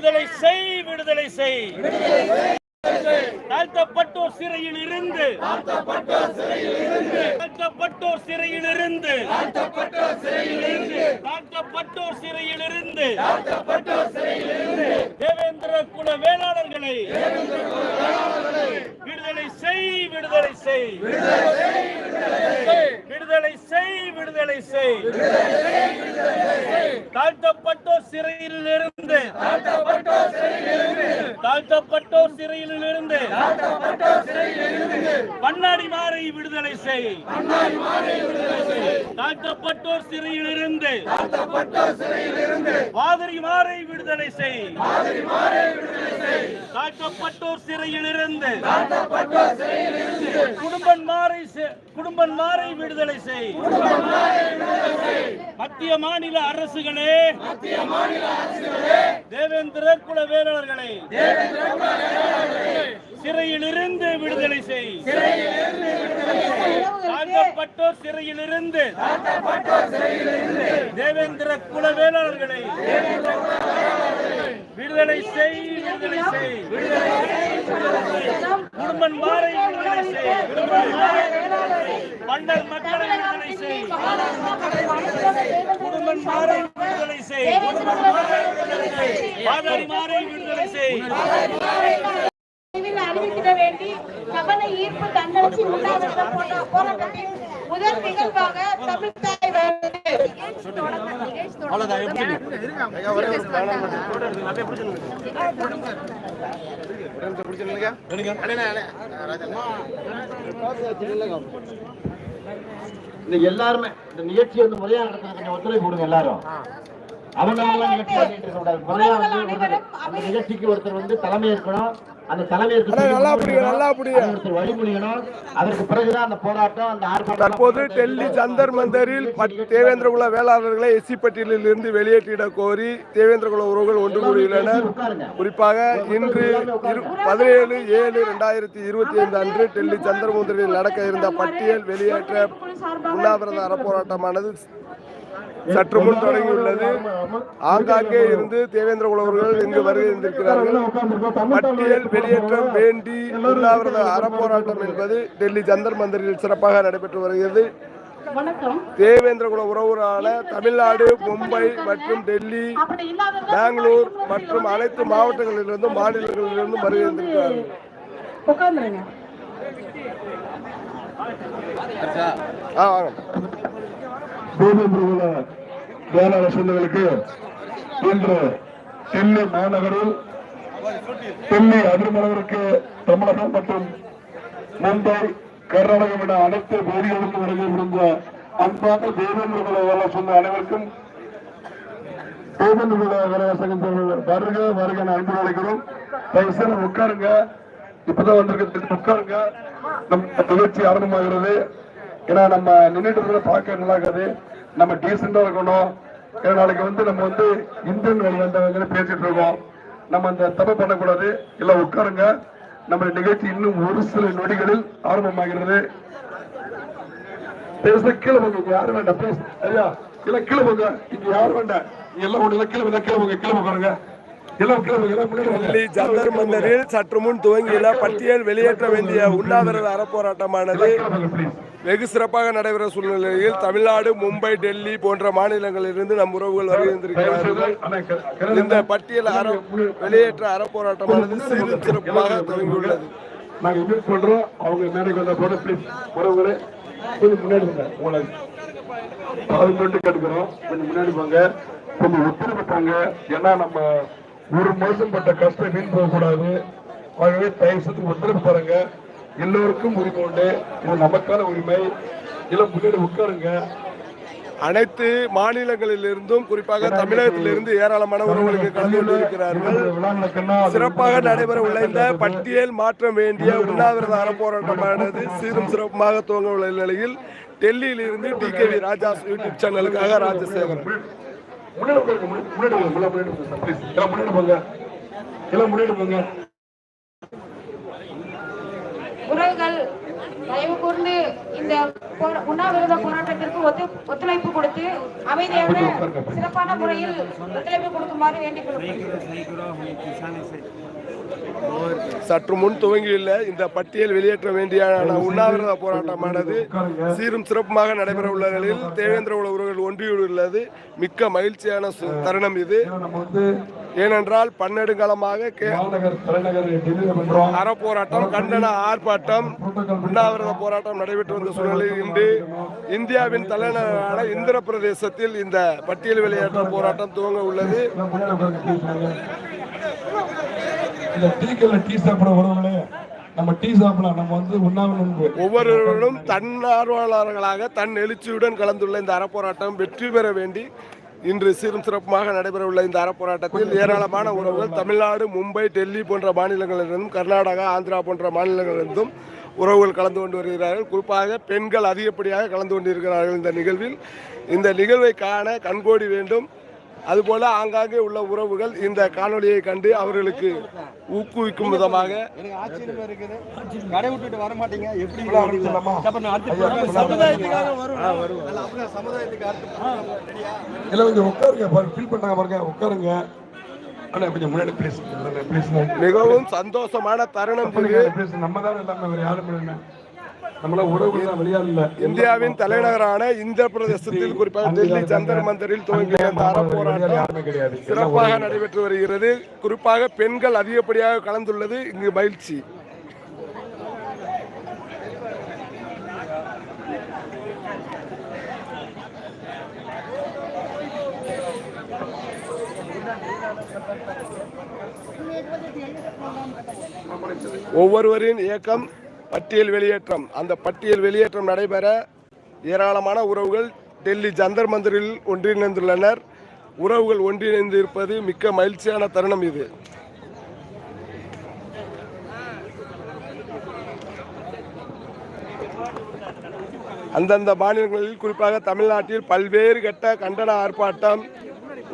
விடுதலை செய் விடுதலை செய். தாழ்த்தப்பட்டோர் சிறையில் இருந்து. தாழ்த்தப்பட்டோர் சிறையில் இருந்து. தாழ்த்தப்பட்டோர் சிறையில் இருந்து. தேவேந்திர குல வேளாளர்களை. விடுதலை செய் விடுதலை செய். விடுதலை செய் விடுதலை செய் தாழ்த்தப்பட்டோர் சிறையில் இருந்து தாழ்த்தப்பட்டோர் சிறையில் இருந்து பண்ணாடி மாறை விடுதலை செய். தாழ்த்தப்பட்டோர் சிறையில் இருந்து வாதிரி மாறை விடுதலை செய். தாழ்த்தப்பட்டோர் சிறையில் இருந்து குடும்பன் மாறை குடும்பன் மாறை விடுதலை செய் மத்திய மாநில அரசுகளே. தேவேந்திர குல வேளாளர்களை. சிறையிலிருந்து விடுதலை செய். தாழ்த்தப்பட்டோர் சிறையில் சிறையிலிருந்து. தேவேந்திர குல வேளாளர்களை. விடுதலை செய் விடுதலை செய். விடுதலை குடும்பன் மாறை விடுதலை செய். மன்னர் மக்களை விடுதலை செய். குடும்பன் மாறை விடுதலை செய். பாதாரி மாறை விடுதலை செய். விரைவில் அறிவித்திட வேண்டி கவன ஈர்ப்பு தன்னெழுச்சி உண்ணாவிரதம் போன்ற போராட்டத்தின் முதல் நிகழ்வாக தமிழ்தாய் இந்த எல்லாருமே இந்த நிகழ்ச்சி வந்து முறையா நடத்துறது கொஞ்சம் ஒத்துழைப்பு கொடுங்க எல்லாரும். நிகழ்ச்சிக்கு ஒருத்தர் வந்து தலைமை ஏற்கணும். அந்த தலைமை ஏற்க நல்லா புரியுது, நல்லா புரியுது. ஒருத்தர் வழிமொழியணும் அதற்கு பிறகுதான் அந்த போராட்டம் அந்த ஆர்ப்பாட்டம் தற்போது டெல்லி ஜந்தர் மந்தரில் பட்- தேவேந்திரகுல வேளாளர்களை எஸ்சி பட்டியலில் இருந்து வெளியேற்றிட கோரி தேவேந்திரகுல உறவுகள் ஒன்று கூடியுள்ளனர். குறிப்பாக இன்று பதினேழு ஏழு ரெண்டாயிரத்தி இருபத்தி ஐந்து அன்று டெல்லி சந்திரமுந்தரில் நடக்க இருந்த பட்டியல் வெளியேற்ற உண்ணாவிரத அறப்போராட்டமானது. சற்று முன் தொடங்கியுள்ளது. ஆங்காங்கே இருந்து தேவேந்திர உழவர்கள் இங்கு வருகை இருந்திருக்கிறார்கள் பட்டியல் வெளியேற்றம் வேண்டி உண்ணாவிரத அறப்போராட்டம் என்பது டெல்லி ஜந்தர் மந்திரில் சிறப்பாக நடைபெற்று வருகிறது. வணக்கம். தேவேந்திர குல உறவுகளான தமிழ்நாடு மும்பை மற்றும் டெல்லி பெங்களூர் மற்றும் அனைத்து மாவட்டங்களிலிருந்தும் மாநிலங்களிலிருந்தும் வருகை இருந்திருக்கிறார்கள் உட்கார்ந்துருங்க. ஆ வாங்க. தேவேந்திரகுல வேளாண் சொந்தங்களுக்கு இன்று சென்னை மாநகரில் சென்னை அதிர்மலருக்கு தமிழகம் மற்றும் மும்பை கர்நாடகம் என அனைத்து பகுதிகளுக்கு வருகை புரிந்த அன்பான தேவேந்திரகுல வேளாளர் சொந்த அனைவருக்கும் தேவேந்திரகுல வேளாளர் சங்கம் சார்பில் வருக வருக என அன்பு அழைக்கிறோம். தயவுசெய்து உட்காருங்க. இப்பதான் வந்திருக்க உட்காருங்க. நம் நிகழ்ச்சி ஆரம்பமாகிறது. ஏன்னா நம்ம நின்றுட்டு இருக்கிறத பார்க்க நல்லா இருக்காது நம்ம டீசெண்டா இருக்கணும். ஏன்னா நாளைக்கு வந்து நம்ம வந்து இந்தியன் வழி வந்தவங்க பேசிட்டு இருக்கோம். நம்ம அந்த தப்பு பண்ணக்கூடாது. எல்லாம் உட்காருங்க. நம்ம நிகழ்ச்சி இன்னும் ஒரு சில நொடிகளில் ஆரம்பமாகிறது. பேச கீழே போங்க. யாரும் வேண்டாம். பேச. ஐயா எல்லாம் கீழே போங்க. இங்க யாரும் வேண்டாம். எல்லாம் ஒண்ணு கீழே போங்க. கீழே போங்க. கீழே போங்க ஜந்தர் மந்தரில் சற்று முன் துவங்கியுள்ள பட்டியல் வெளியேற்ற வேண்டிய உண்ணாவிரத அறப்போராட்டமானது. வெகு சிறப்பாக நடைபெற சூழ்நிலையில் தமிழ்நாடு மும்பை டெல்லி போன்ற மாநிலங்களிலிருந்து நம் உறவுகள் வருகை இருந்திருக்கிறார்கள் இந்த பட்டியல் அற வெளியேற்ற அறப்போராட்டமானது சிறு சிறப்பாக துவங்கியுள்ளது. நாங்க இன்வைட் பண்றோம். அவங்க மேடைக்கு வந்த போது ப்ளீஸ் உறவுகளே கொஞ்சம் முன்னாடி வாங்க. உங்களை அது மட்டும் கேட்டுக்கிறோம். கொஞ்சம் முன்னாடி போங்க கொஞ்சம் ஒத்துழைப்பு தாங்க ஏன்னா நம்ம ஒரு மாசம் பட்ட கஷ்டம் வீண் போகக்கூடாது. ஆகவே தயவு செய்து ஒத்துழைப்பு பாருங்க எல்லோருக்கும் உரிமை உண்டு இது நமக்கான உரிமை. எல்லாம் முன்னாடி உட்காருங்க. அனைத்து மாநிலங்களிலிருந்தும் குறிப்பாக தமிழகத்திலிருந்து ஏராளமான உறவுகளுக்கு கலந்து கொண்டிருக்கிறார்கள். சிறப்பாக நடைபெற உள்ள இந்த பட்டியல் மாற்ற வேண்டிய உண்ணாவிரத அறப்போராட்டமானது சீரும் சிறப்பாக துவங்க உள்ள நிலையில் டெல்லியில் இருந்து T K V Raja YouTube சேனலுக்காக Rajasekaran. முன்னாடி போங்க எல்லாம் போங்க உறவுகள் தயவு கூர்ந்து இந்த போரா- உண்ணாவிரத போராட்டத்திற்கு ஒத்து ஒத்துழைப்பு கொடுத்து அமைதியான சிறப்பான முறையில் ஒத்துழைப்பு கொடுக்குமாறு வேண்டிக் கொள்கிறேன் சற்று முன் துவங்கியுள்ள இந்த பட்டியல் வெளியேற்ற வேண்டிய உண்ணாவிரத போராட்டமானது சீரும் சிறப்புமாக நடைபெற உள்ள நிலையில் தேவேந்திர உழவர்கள் உறவுகள் ஒன்றியுள்ளது. மிக்க மகிழ்ச்சியான தருணம் இது. ஏனென்றால் பன்னெடுங்காலமாக கே- அறப்போராட்டம் கண்டன ஆர்ப்பாட்டம் உண்ணாவிரத போராட்டம் நடைபெற்று வந்த சூழ்நிலையில் இன்று இந்தியாவின் தலைநகரான இந்திர பிரதேசத்தில் இந்த பட்டியல் வெளியேற்ற போராட்டம் துவங்க உள்ளது. இந்த டீ கல்ல டீ சாப்பிட உறவுகளே நம்ம டீ சாப்பிடலாம். நம்ம வந்து உண்ணாவிரதம் ஒவ்வொருவரும் தன்னார்வலர்களாக தன் எழுச்சியுடன் கலந்துள்ள இந்த அறப்போராட்டம் வெற்றி பெற வேண்டி இன்று சீரும் சிறப்புமாக நடைபெற உள்ள இந்த அறப்போராட்டத்தில் ஏராளமான உறவுகள் தமிழ்நாடு மும்பை டெல்லி போன்ற மாநிலங்களிலிருந்தும் கர்நாடகா ஆந்திரா போன்ற மாநிலங்களிலிருந்தும் உறவுகள் கலந்து கொண்டு வருகிறார்கள். குறிப்பாக பெண்கள் அதிகப்படியாக கலந்து கொண்டிருக்கிறார்கள் இந்த நிகழ்வில். இந்த நிகழ்வை காண கண்கோடி வேண்டும். அதுபோல ஆங்காங்கே உள்ள உறவுகள் இந்த காணொளியை கண்டு அவர்களுக்கு ஊக்குவிக்கும் விதமாக. உட்காருங்க. பாருங்க ஃபீல் பண்ணாங்க பாருங்க. உட்காருங்க. அண்ணா கொஞ்சம் முன்னாடி ப்ளீஸ் ப்ளீஸ் மிகவும் சந்தோஷமான தருணம் நம்ம தான் எல்லாமே யாரும் இந்தியாவின் தலைநகரான இந்திர பிரதேசத்தில் குறிப்பாக டெல்லி ஜந்தர் மந்தரில் துவங்கிய இந்த அறப்போராட்டம் சிறப்பாக நடைபெற்று வருகிறது. குறிப்பாக பெண்கள் அதிகப்படியாக கலந்துள்ளது இங்கு மகிழ்ச்சி. ஒவ்வொருவரின் இயக்கம் பட்டியல் வெளியேற்றம். அந்த பட்டியல் வெளியேற்றம் நடைபெற ஏராளமான உறவுகள் டெல்லி ஜந்தர் மந்திரில் ஒன்றிணைந்துள்ளனர். உறவுகள் ஒன்றிணைந்து இருப்பது மிக்க மகிழ்ச்சியான தருணம் இது. அந்தந்த மாநிலங்களில் குறிப்பாக தமிழ்நாட்டில் பல்வேறு கட்ட கண்டன ஆர்ப்பாட்டம்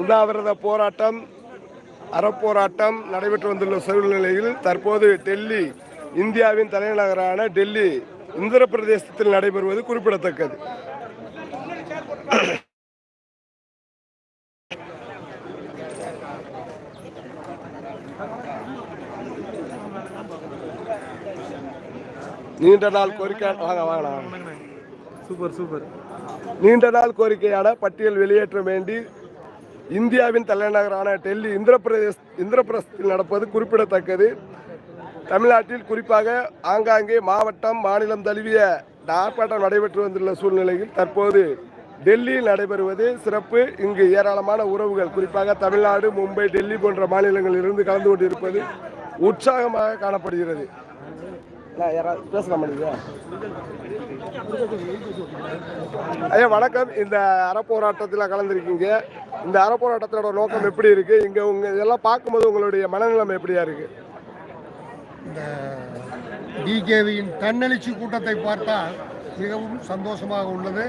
உண்ணாவிரத போராட்டம் அறப்போராட்டம் நடைபெற்று வந்துள்ள சூழ்நிலையில் தற்போது டெல்லி இந்தியாவின் தலைநகரான டெல்லி இந்திர பிரதேசத்தில் நடைபெறுவது குறிப்பிடத்தக்கது. நீண்ட நாள் கோரிக்கை வாங்க வாங்க வாங்க. Super super. நீண்ட நாள் கோரிக்கையான பட்டியல் வெளியேற்ற வேண்டி இந்தியாவின் தலைநகரான டெல்லி இந்திரபிரதேஷ் இந்திரபிரதேசத்தில் நடப்பது குறிப்பிடத்தக்கது. தமிழ்நாட்டில் குறிப்பாக ஆங்காங்கே மாவட்டம் மாநிலம் தழுவிய ஆர்ப்பாட்டம் நடைபெற்று வந்துள்ள சூழ்நிலையில் தற்போது டெல்லியில் நடைபெறுவது சிறப்பு. இங்கு ஏராளமான உறவுகள் குறிப்பாக தமிழ்நாடு மும்பை டெல்லி போன்ற மாநிலங்களிலிருந்து கலந்து கொண்டிருப்பது உற்சாகமாக காணப்படுகிறது. ஐயா வணக்கம். இந்த அறப்போராட்டத்தில் கலந்துருக்கீங்க. இந்த அறப்போராட்டத்தோட நோக்கம் எப்படி இருக்கு? இங்க உங்க இதெல்லாம் பார்க்கும்போது உங்களுடைய மனநிலைமை எப்படியா இருக்கு? இந்த டிகேவியின் தன்னெழுச்சி கூட்டத்தை பார்த்தால் மிகவும் சந்தோஷமாக உள்ளது.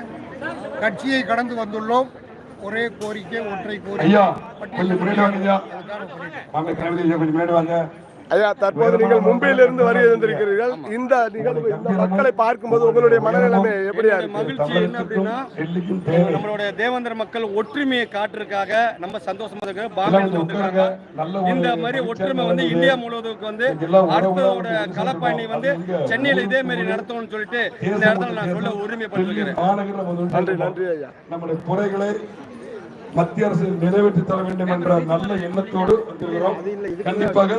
கட்சியை கடந்து வந்துள்ளோம். ஒரே கோரிக்கை ஒற்றை கோரிக்கை. ஐயா தற்போது நீங்கள் மும்பையிலிருந்து வருகை தந்திருக்கிறீர்கள். இந்த நிகழ்வு இந்த மக்களை பார்க்கும்போது உங்களுடைய மனநிலைமை எப்படியா மகிழ்ச்சி என்ன அப்படின்னா நம்மளுடைய தேவேந்திர மக்கள் ஒற்றுமையை காட்டுறதுக்காக நம்ம சந்தோஷமா இருக்க எல்லாம் பாம்பே கொஞ்சம் வந்திருக்காங்க இந்த மாதிரி ஒற்றுமை வந்து. இந்தியா முழுவதுக்கு வந்து அடுத்ததோட வந்து களப்பயணி வந்து சென்னையில இதே மாதிரி நடத்தணும்னு சொல்லிட்டு இந்த இடத்துல நான் சொல்ல மாநகர முதல் நன்றி நன்றி ஐயா. நம்முடைய குறைகளை மத்திய அரசு நிறைவேற்றி தர வேண்டும் என்ற நல்ல எண்ணத்தோடு வந்திருக்கிறோம். கண்டிப்பாக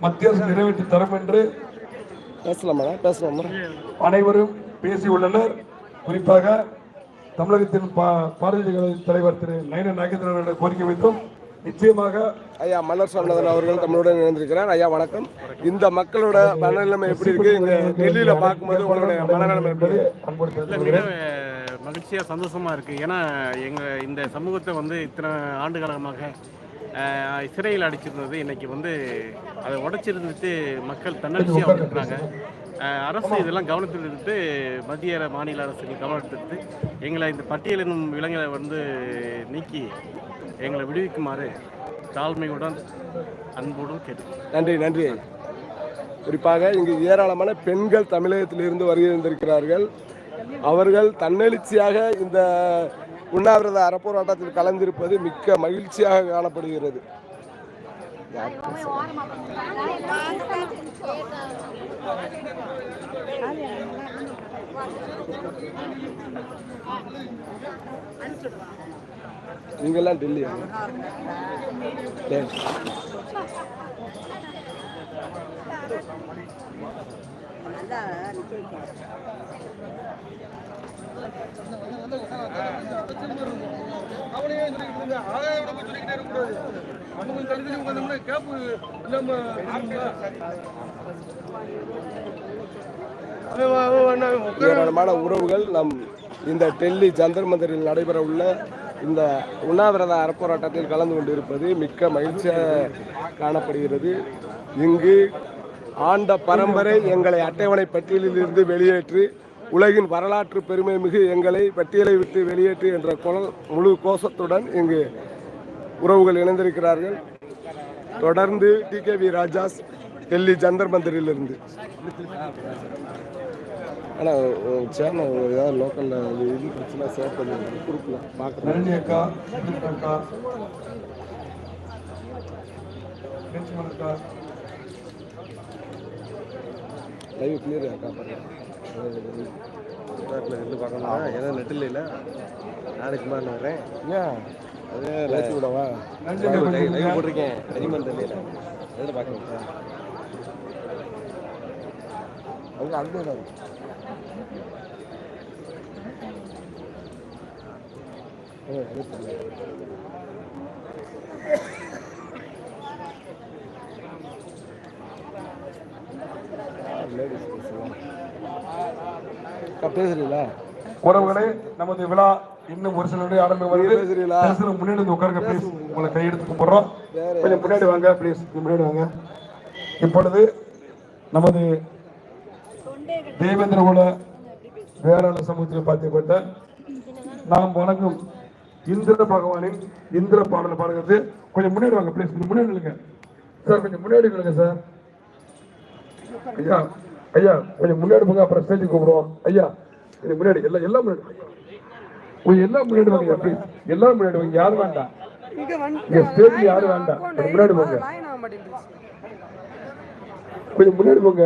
மத்திய அரசு நிறைவேற்றி தரும் என்று பேசலாமா பேசலாமா? அனைவரும் பேசியுள்ளனர் குறிப்பாக தமிழகத்தின் பா- பாரதிய ஜனதா தலைவர் திரு நயன நாகேந்திரன் கோரிக்கை வைத்தும். நிச்சயமாக ஐயா மலர் சொன்னதன் அவர்கள் நம்மளுடன் இணைந்திருக்கிறார். ஐயா வணக்கம். இந்த மக்களோட மனநிலைமை எப்படி இருக்கு? இங்க டெல்லியில பார்க்கும்போது உங்களுடைய மனநிலைமை எப்படி மகிழ்ச்சியாக சந்தோஷமாக இருக்குது ஏன்னா எங்கள் இந்த சமூகத்தை வந்து இத்தனை ஆண்டு காலமாக சிறையில் அடிச்சிருந்தது. இன்னைக்கு வந்து அதை உடைச்சிருந்துட்டு மக்கள் தன்னெழுச்சியாக வந்திருக்கிறாங்க. அரசு இதெல்லாம் கவனத்தில் எடுத்து மத்திய அர- மாநில அரசு கவனத்தெடுத்து எங்களை இந்த பட்டியல் என்னும் வந்து நீக்கி எங்களை விடுவிக்குமாறு தாழ்மையுடன் அன்போடும் கேட்டு நன்றி நன்றி. குறிப்பாக இங்கு ஏராளமான பெண்கள் தமிழகத்திலிருந்து வருகை வந்திருக்கிறார்கள் அவர்கள் தன்னெழுச்சியாக இந்த உண்ணாவிரத அறப்போராட்டத்தில் கலந்திருப்பது மிக்க மகிழ்ச்சியாக காணப்படுகிறது. நீங்கெல்லாம் டெல்லியா ஏராளமான உறவுகள் நம் இந்த டெல்லி ஜந்தர் மந்திரில் நடைபெற உள்ள இந்த உண்ணாவிரத அறப்போராட்டத்தில் கலந்து கொண்டிருப்பது மிக்க மகிழ்ச்சியாக காணப்படுகிறது. இங்கு ஆண்ட பரம்பரை எங்களை அட்டவணை பட்டியலில் இருந்து வெளியேற்றி உலகின் வரலாற்று பெருமை மிகு எங்களை பட்டியலை விட்டு வெளியேற்று என்ற குல- முழு கோஷத்துடன் இங்கு உறவுகள் இணைந்திருக்கிறார்கள். தொடர்ந்து T K V Rajas Delhi Jantar மந்தரிலிருந்து. ஆனால் சேனல் ஏதாவது லோக்கலில் இது பிரச்சனை சேவ் பண்ணி கொடுக்கலாம் பார்க்கலாம். லைவ் கிளியர் இருக்கா? பாருங்க. இருந்து பார்க்கணும் ஏன்னா நெட் இல்லைல்ல. நாளைக்கு மாதிரி வரேன் ஏன் அதே லைவ் விடவா லைவ் போட்டிருக்கேன். அனிமல் தெரியல. எதில் பார்க்கணும். அங்கே அங்கே தான் இருக்கு. ஏ, அது தெரியல. யார் ladies பேசுவா? அக்கா பேசுறீங்களா உறவுகளே நமது விழா இன்னும் ஒரு சில நொடி ஆரம்பம் வருது? பேசுற முன்னாடி வந்து உட்காருங்க ப்ளீஸ் உங்களை கையெடுத்து கும்பிடுறோம் கொஞ்சம் முன்னாடி வாங்க ப்ளீஸ் முன்னாடி வாங்க. இப்பொழுது நமது தேவேந்திர குல வேளாண் சமூகத்தில் பார்க்கப்பட்ட நாம் வணங்கும் இந்திர பகவானின் இந்திர பாடலை பாடுகிறது. கொஞ்சம் முன்னாடி வாங்க ப்ளீஸ் கொஞ்சம் முன்னாடி நில்லுங்க. சார் கொஞ்சம் முன்னாடி நில்லுங்க சார். ஐயா. ஐயா கொஞ்சம் முன்னாடி போங்க அப்புறம் ஸ்டேஜுக்கு கூப்பிடுவோம். ஐயா கொஞ்சம் முன்னாடி எல்லாம் எல்லாம் முன்னாடி கொஞ்சம் எல்லாம் முன்னாடி வாங்க ப்ளீஸ் எல்லாம் முன்னாடி வாங்க யாரும் வேண்டாம் இங்க ஸ்டேஜ் யாரும் வேண்டாம் கொஞ்சம் முன்னாடி போங்க. கொஞ்சம் முன்னாடி போங்க.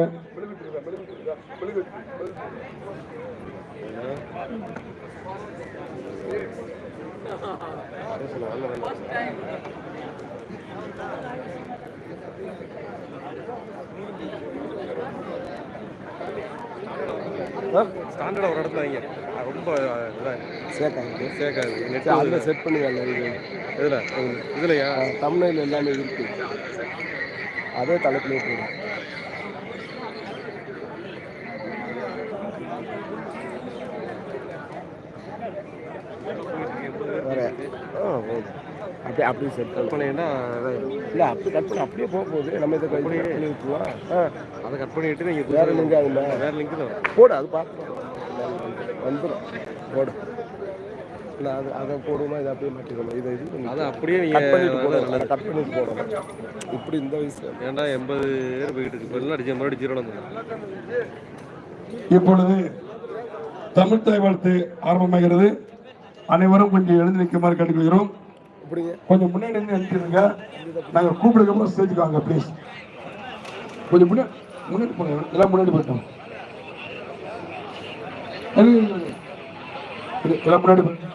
ஸ்டாண்டர்டாக ஒரு இடத்துல வைங்க. ரொம்ப இதாக சேர்க்காங்க சேர்க்காது நெட் அதில் செட் பண்ணுவேன் இது. இதில் இதுலையா? தமிழில் எல்லாமே இருக்கு. அதே தலைப்பிலே போடும் வேற ஆ போகுது அப்படியே அப்படியே செட் பண்ணி பண்ணீங்கன்னா இல்லை அப்படி கட் பண்ணி அப்படியே போக போகுது நம்ம இதை கட் பண்ணி விட்டுருவோம் ஆ அதை கட் பண்ணிட்டு நீங்கள் வேற லிங்க் அதில் வேற லிங்க் தான் போடு அது பார்த்துக்கலாம் வந்துடும் போடு. இல்லை அது அதை போடுவோமா இதை அப்படியே மாட்டிக்கணும் இதை இது அதை அப்படியே கட் பண்ணிட்டு நீங்கள் போடணும் கட் பண்ணிட்டு போடணும் இப்படி இந்த வயசுல. ஏன்டா எண்பது பேர் போயிட்டு இருக்கு. இப்போ அடிச்சு மறுபடியும் ஜீரோ வந்து இப்பொழுது தமிழ் தாய் வாழ்த்து ஆரம்பமாகிறது. அனைவரும் கொஞ்சம் எழுந்து நிற்குமாறு கேட்டுக்கொள்கிறோம். கொஞ்சம் முன்னாடி இருந்து நிறுத்திடுங்க நாங்க கூப்பிடுக்கமா ஸ்டேஜுக்கு வாங்க ப்ளீஸ் கொஞ்சம் முன்னாடி முன்னாடி போங்க எல்லாம் முன்னாடி போயிட்டோம் எல்லாம் முன்னாடி போங்க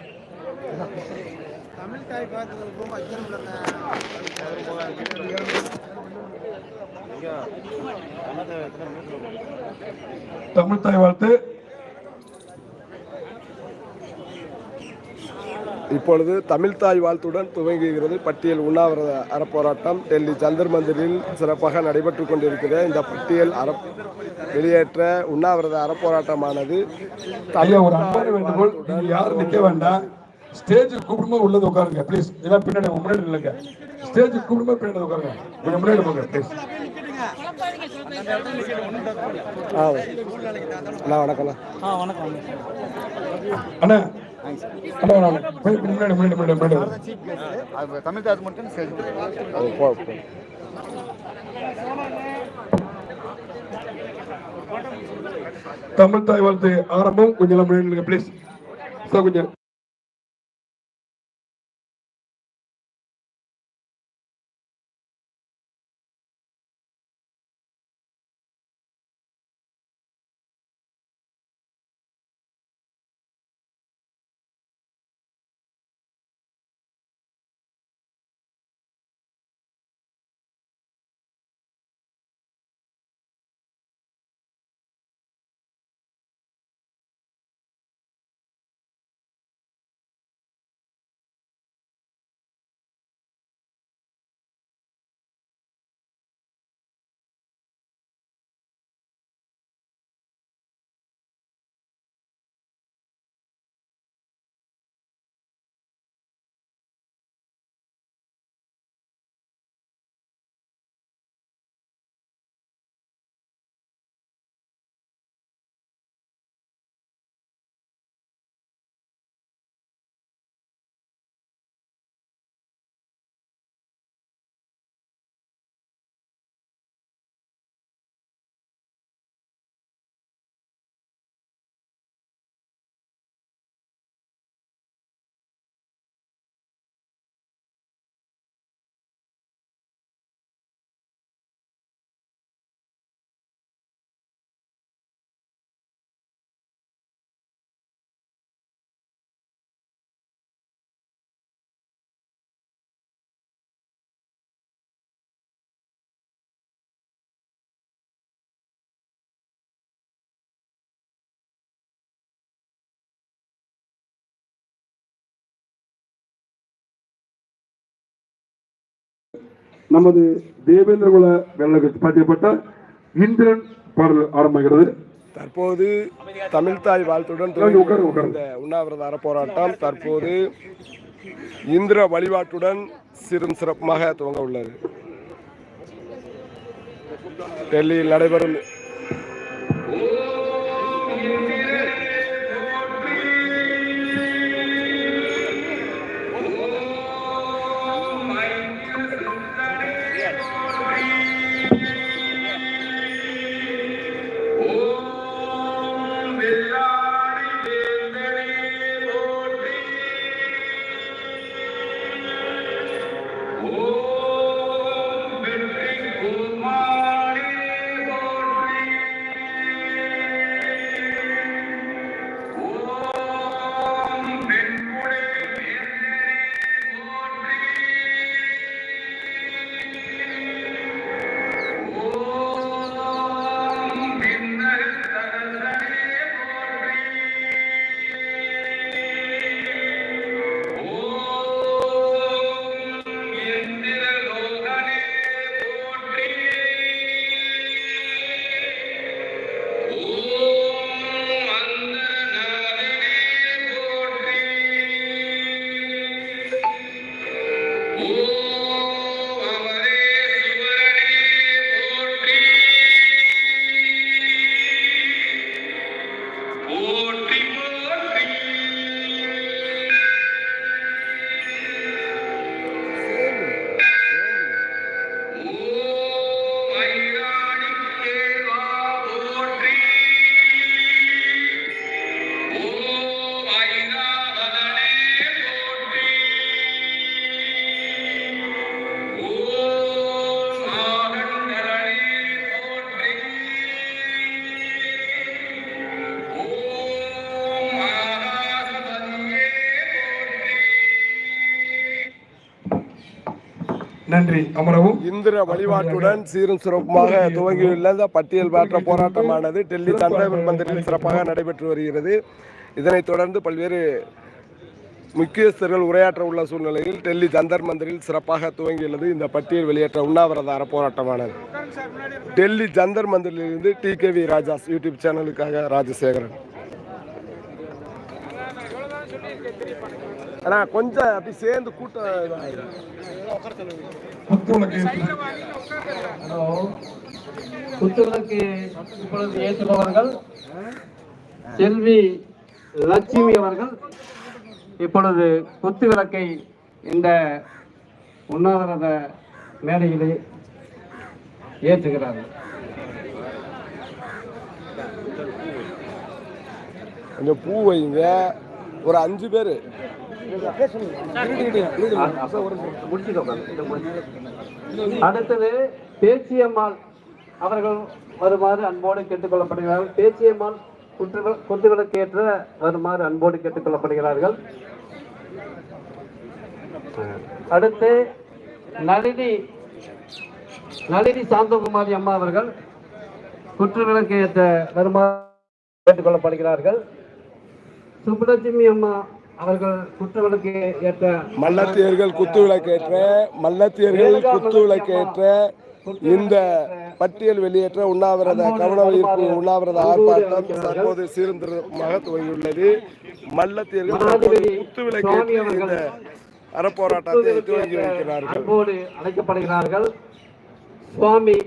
தமிழ் தாய் வாழ்த்து. இப்பொழுது தமிழ் தாய் வாழ்த்துடன் துவங்குகிறது பட்டியல் உண்ணாவிரத அறப்போராட்டம். டெல்லி சந்தர் மந்திரில் சிறப்பாக நடைபெற்று கொண்டிருக்கிற இந்த பட்டியல் அற வெளியேற்ற உண்ணாவிரத அறப்போராட்டமானது. யாரும் நிற்க வேண்டாம். ஸ்டேஜ் கூப்பிடும்போது உள்ளது உட்காருங்க ப்ளீஸ் எல்லாம் பின்னாடி முன்னாடி இல்லைங்க ஸ்டேஜ் கூப்பிடும்போது பின்னாடி உட்காருங்க. முன்னாடி போங்க ப்ளீஸ் ஆ அண்ணா அண்ணா, முன்னாடி முன்னாடி முன்னாடி முன்னாடி தமிழ் மட்டும் தமிழ் தாய் வாழ்த்து ஆரம்பம். கொஞ்சம் பிளீஸ் ப்ளீஸ் சார் கொஞ்சம் நமது தேவேந்திரகுல வேளாண் பாத்தியப்பட்ட இந்திரன் பாடல் ஆரம்பிக்கிறது தற்போது தமிழ்தாய் வாழ்த்துடன். இந்த உண்ணாவிரத அறப்போராட்டம் தற்போது இந்திர வழிபாட்டுடன் சிறும் சிறப்புமாக துவங்க உள்ளது டெல்லியில் நடைபெறும் நன்றி அமரவும். இந்திர வழிபாட்டுடன் சீரும் சிறப்புமாக துவங்கியுள்ள பட்டியல் மாற்ற போராட்டமானது டெல்லி தந்தை மந்திரில் சிறப்பாக நடைபெற்று வருகிறது. இதனைத் தொடர்ந்து பல்வேறு முக்கியஸ்தர்கள் உரையாற்ற உள்ள சூழ்நிலையில் டெல்லி ஜந்தர் மந்திரில் சிறப்பாக துவங்கியுள்ளது. இந்த பட்டியல் வெளியேற்ற உண்ணாவிரத அறப்போராட்டமானது Delhi Jantar மந்திரிலிருந்து T K V Raja's YouTube சேனலுக்காக Rajasekaran. அண்ணா கொஞ்சம் அப்படி சேர்ந்து கூட்டம் குத்துவிளக்கு. இப்பொழுது ஏற்றுபவர்கள் செல்வி லட்சுமி அவர்கள் இப்பொழுது குத்துவிளக்கை இந்த உண்ணாவிரத மேடையிலே ஏற்றுகிறார்கள். கொஞ்சம் பூ வைங்க. ஒரு அஞ்சு பேர். அடுத்தது பேச்சியம்மாள். அவர்கள் வருமாறு அன்போடு கேட்டுக்கொள்ளப்படுகிறார்கள். பேச்சியம்மாள் குற்று குத்துவிளக்கு ஏற்ற வருமாறு அன்போடு கேட்டுக்கொள்ளப்படுகிறார்கள். அடுத்து நளினி நளினி சாந்தகுமாரி அம்மா அவர்கள் குற்றுவிளக்கு ஏற்ற வருமாறு கேட்டுக்கொள்ளப்படுகிறார்கள். சுப்புலட்சுமி அம்மா அவர்கள் குற்றுவிளக்கு ஏற்ற மல்லத்தியர்கள் குத்து விளக்கேற்ற மல்லத்தியர்கள் குத்து விளக்கேற்ற இந்த பட்டியல் வெளியேற்ற உண்ணாவிரத கவன ஈர்ப்பு உண்ணாவிரத ஆர்ப்பாட்டம் தற்போது சீர்திருத்தமாக துவங்கியுள்ளது. மல்லத்தியர்கள் தற்போது குத்து விளக்கேற்ற இந்த அறப்போராட்டத்தை துவங்கி வைக்கிறார்கள். அன்போடு அழைக்கப்படுகிறார்கள். சுவாமி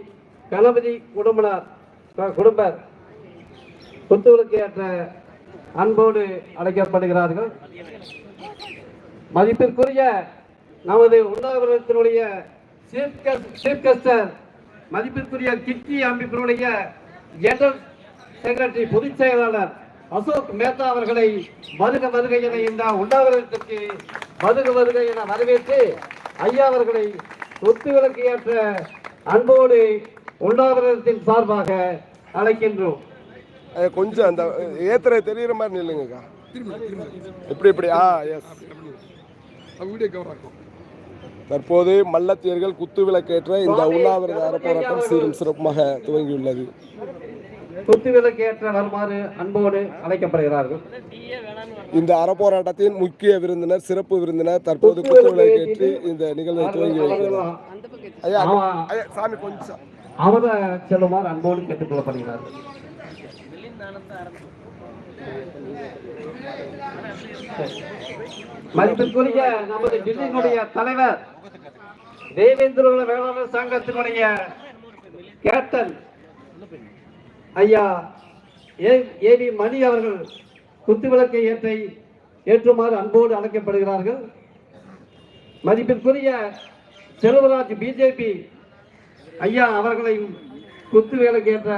கணபதி குடும்பனார் குடும்பர் குத்துவிளக்கு ஏற்ற அன்போடு அழைக்கப்படுகிறார்கள். மதிப்பிற்குரிய நமது உண்ணாவிரதத்தினுடைய சீர்கஸ்டர் மதிப்பிற்குரிய கிட்டி அமைப்பினுடைய ஜெனரல் செக்ரட்டரி பொதுச் செயலாளர் அசோக் மேத்தா அவர்களை வருக வருக என இந்த உண்ணாவிரதத்திற்கு வருக வருக என வரவேற்று ஐயா அவர்களை ஒத்து ஏற்ற அன்போடு உண்ணாவிரதத்தின் சார்பாக அழைக்கின்றோம். கொஞ்சம் அந்த ஏத்துற தெரியுற மாதிரி நில்லுங்கக்கா. இப்படி இப்படி ஆ எஸ் தற்போது மல்லத்தியர்கள் குத்து விளக்கேற்ற இந்த உண்ணாவிரத அறப்போராட்டம் சீரும் சிறப்புமாக துவங்கியுள்ளது. குத்து விளக்கு ஏற்ற வருமாறு அன்போடு அழைக்கப்படுகிறார்கள். இந்த அறப்போராட்டத்தின் முக்கிய விருந்தினர் சிறப்பு விருந்தினர் தற்போது குத்து விளக்கேற்றி இந்த நிகழ்வை துவங்கி வைக்கிறார். ஐயா ஆமா. ஐயா சாமி கொஞ்சம். அமர செல்லுமாறு அன்போடு கேட்டுக்கொள்ளப்படுகிறார்கள் மதிப்பிற்குரிய நமது டில்லியினுடைய தலைவர் தேவேந்திர வேளாளர் சங்கத்தினுடைய கேப்டன் ஐயா ஏ வி மணி அவர்கள் குத்துவிளக்கை ஏற்றை ஏற்றுமாறு அன்போடு அழைக்கப்படுகிறார்கள். மதிப்பிற்குரிய செல்வராஜ் பிஜேபி ஐயா அவர்களையும் குத்து விளக்கு ஏற்ற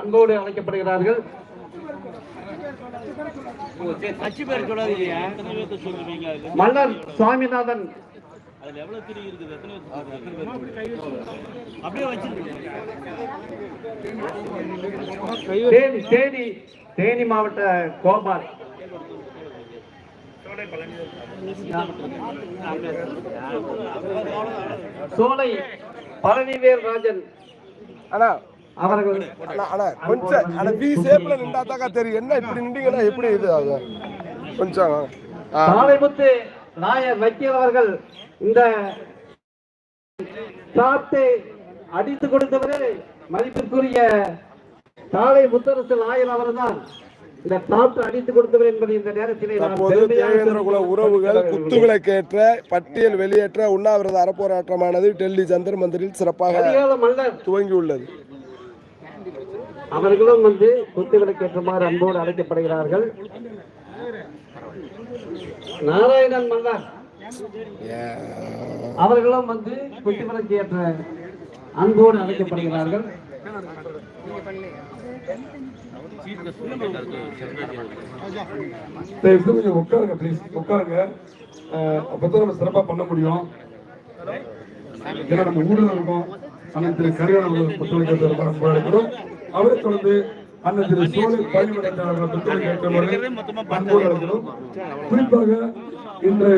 அன்போடு அழைக்கப்படுகிறார்கள். மன்னர் சுவாமிநாதன். அதுல எவ்வளவு திரி இருக்குது? எத்தனை அப்படியே தேனி தேனி தேனி மாவட்ட கோபால். சோலை பழனிவேல் ராஜன். அண்ணா அவர்கள் கொஞ்சம் அண்ணா வி ஷேப்ல நின்றா தாக்கா தெரியும். என்ன இப்படி நின்றீங்கன்னா எப்படி இது ஆகும்? கொஞ்சம் ஆ. தாளைமுத்து நாயர் வைத்தியர் அவர்கள் இந்த சாத்தை அடித்து கொடுத்தவரே மதிப்பிற்குரிய தாளை முத்தரசு நாயர் அவர்தான். இந்த சாத்து அடித்து கொடுத்தவர் என்பதை இந்த நேரத்திலே நான் தற்போது பெருமையாக தேவேந்திர குல உறவுகள் குத்து விளக்கேற்ற பட்டியல் வெளியேற்ற உண்ணாவிரத அறப்போராட்டமானது டெல்லி ஜந்தர் மந்திரில் சிறப்பாக துவங்கியுள்ளது. அவர்களும் வந்து குத்து விளக்கேற்றுமாறு அன்போடு அழைக்கப்படுகிறார்கள். நாராயணன் மன்னர் அவர்களும் வந்து குத்துவிளக்கு ஏற்ற அன்போடு அழைக்கப்படுகிறார்கள். கொஞ்சம் உட்காருங்க ப்ளீஸ் உட்காருங்க. அப்பதான் நம்ம சிறப்பா பண்ண முடியும். ஏன்னா நம்ம ஊரில் இருக்கோம். அண்ணன் திரு கரிகாலன் புத்தகம் அன்பு அழைக்கிறோம். அவரை தொடர்ந்து அண்ணன் திரு சோழ பழனிமலைக்காரர்கள் புத்தகம் கேட்கிறவர்கள் அன்போடு குறிப்பாக இன்று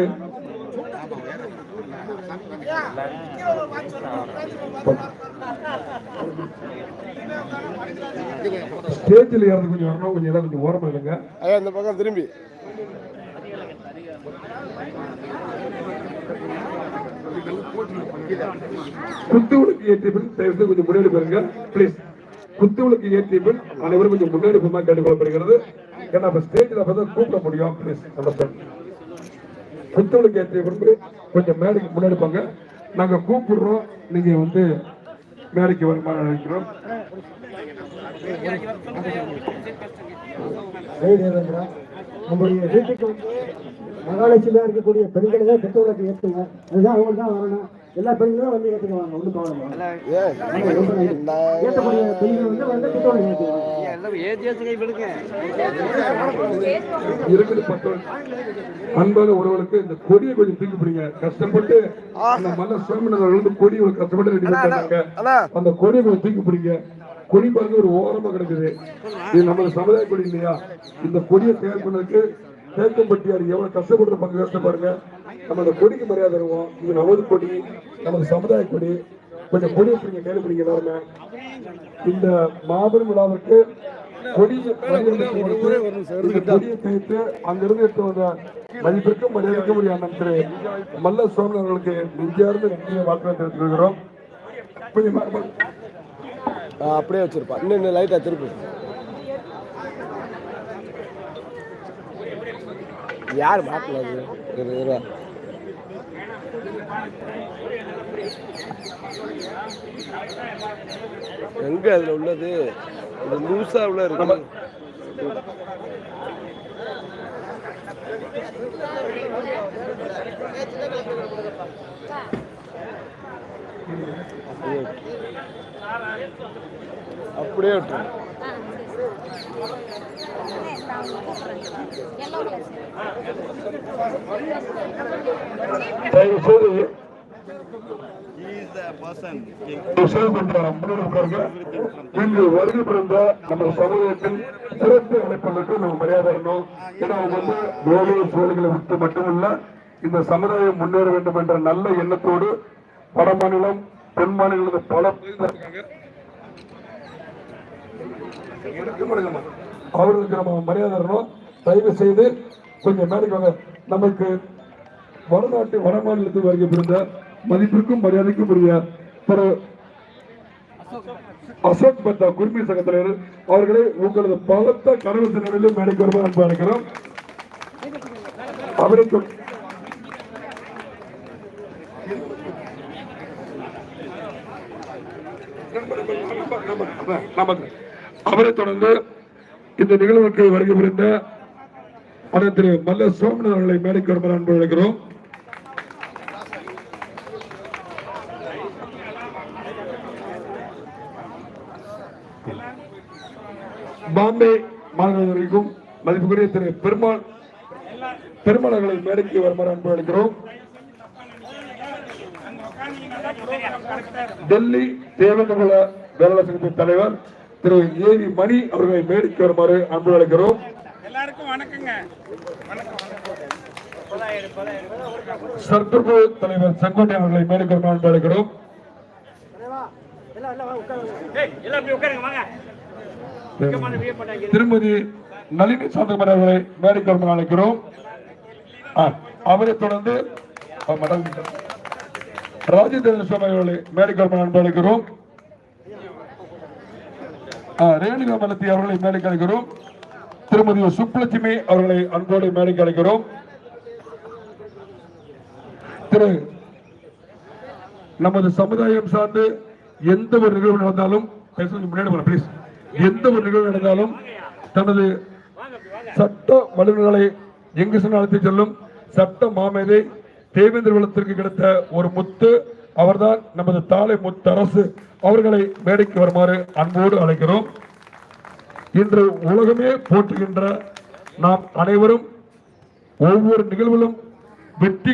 ஸ்டேஜில் இருந்து கொஞ்சம் வரணும் கொஞ்சம் இடம் கொஞ்சம் ஓரமா இருங்க. ஐயா இந்த பக்கம் திரும்பி. குத்து தயவு செய்து கொஞ்சம் முன்னாடி போயிருங்க ப்ளீஸ் குத்துவிளக்கு ஏற்றிய பின் அனைவரும் கொஞ்சம் முன்னாடி போமா கேட்டுக்கொள்ளப்படுகிறது ஏன்னா அப்ப ஸ்டேஜில் பார்த்தா கூப்பிட முடியும். ப்ளீஸ் அண்டர்ஸ்டாண்ட் குத்து ஏற்றிய பின்பு கொஞ்சம் மேடைக்கு முன்னாடி போங்க. நாங்க கூப்பிடுறோம். நீங்க வந்து மேடைக்கு வருமானம் நினைக்கிறோம். நம்முடைய வீட்டுக்கு வந்து மகாலட்சுமியா இருக்கக்கூடிய பெண்களை தான் பெற்றோர்களுக்கு ஏற்றுங்க அதுதான் அவங்க தான் வரணும். எல்லா பெண்களும் வந்து ஏற்றுக்குவாங்க ஒன்றும் பத்து அன்பான உறவுகளுக்கு இந்த கொடியை கொஞ்சம் தூக்கி பிடிங்க. கஷ்டப்பட்டு அந்த மல்ல வந்து கொடி ஒரு கஷ்டப்பட்டு ரெடி பண்ணாங்க அண்ணா அந்த கொடியை கொஞ்சம் தூக்கி பிடிங்க. கொடி பாருங்க ஒரு ஓரமா கிடக்குது. இது நம்ம சமுதாய கொடி இல்லையா? இந்த கொடியை தயார் பண்ணதுக்கு தேக்கம்பட்டியார் எவ்வளவு கஷ்டப்பட்டு கஷ்டம் பாருங்க. நம்ம அந்த கொடிக்கு மரியாதை தருவோம். இது நமது கொடி நமது சமுதாய கொடி. கொஞ்சம் கொடியை பிடிங்க கையில் பிடிங்க எல்லாருமே. இந்த மாபெரும் விழாவிற்கு கொடி மரியாதை கொடுத்து இந்த கொடியை தைத்து அங்கிருந்து எடுத்து வந்த மதிப்பிற்கும் மரியாதைக்கும் உரிய அண்ணன் திரு மல்ல சோமன் அவர்களுக்கு நெஞ்சார்ந்த நன்றியை வாக்குறுதி தெரிவித்துக்கிறோம் கொஞ்சம் மா- மா- அப்படியே வச்சிருப்பா. இன்னும் இன்னும் லைட்டா திருப்பி. யார் அது? இரு, இரு. எங்க அதுல உள்ளது? இது லூசா உள்ள இருக்கு. அப்படியே விட்டு தயவு செய்து இங்கு வருகை பிறந்த நம்ம சமூகத்தில் சிறப்பு அழைப்பதற்கு நம்ம மரியாதை இருக்கணும் ஏன்னா அவங்க வந்து வேலை சூழல்களை விட்டு மட்டுமல்ல இந்த சமுதாயம் முன்னேற வேண்டும் என்ற நல்ல எண்ணத்தோடு வட மாநிலம் பல இருக்காங்க அவர்களுக்கு நம்ம மரியாதை தரணும். தயவு செய்து கொஞ்சம் மேடைக்கு வாங்க. நமக்கு வடநாட்டு வட மாநிலத்துக்கு வருகை புரிந்த மதிப்பிற்கும் மரியாதைக்கும் புரிய திரு அசோக் பத்தா குருமி சங்க தலைவர் அவர்களை உங்களது பலத்த கனவு நிலையிலும் மேடைக்கு வருமாறு அன்பு அழைக்கிறோம். அவரை தொ- நமக்கு அவரை தொடர்ந்து இந்த நிகழ்வுக்கு வருகை புரிந்த அண்ணன் திரு மல்ல சோமன் அவர்களை மேடைக்கு வருமாறு அன்பு அழைக்கிறோம் பாம்பே மாநகரிற்கும் மதிப்புக்குரிய திரு பெருமாள் பெருமாள் அவர்களை மேடைக்கு வருமாறு அன்பு அழைக்கிறோம் டெல்லி தேவேந்திரகுல வேளாண் சங்கத்தின் தலைவர் திரு ஏவி மணி அவர்களை மேடைக்கு வருமாறு அன்பு அழைக்கிறோம். சர்துர்பு தலைவர் செங்கோட்டை அவர்களை மேடைக்கு வருமாறு அன்பு அழைக்கிறோம். திருமதி நளினி சாந்தகுமார் அவர்களை மேடைக்கு வருமாறு அழைக்கிறோம். ஆ, அவரைத் தொடர்ந்து மடம் ராஜேந்திரன் சுவாமி அவர்களை மேடைக்கு அன்பு அழைக்கிறோம் ரேணுகா மலத்தி அவர்களை மேடைக்கு அழைக்கிறோம் திருமதி சுப்புலட்சுமி அவர்களை அன்போடு மேடைக்கு அழைக்கிறோம் திரு நமது சமுதாயம் சார்ந்து எந்த ஒரு நிகழ்வு நடந்தாலும் பேச முன்னாடி பிளீஸ் எந்த ஒரு நிகழ்வு நடந்தாலும் தனது சட்ட வல்லுநர்களை எங்கு சென்று அழைத்து செல்லும் சட்ட மாமேதை தேவேந்திர குலத்திற்கு கிடைத்த ஒரு முத்து அவர்தான் நமது தாலை முத்தரசு. அவர்களை மேடைக்கு வருமாறு அன்போடு அழைக்கிறோம். இன்று உலகமே போற்றுகின்ற நாம் அனைவரும் ஒவ்வொரு நிகழ்விலும் வெற்றி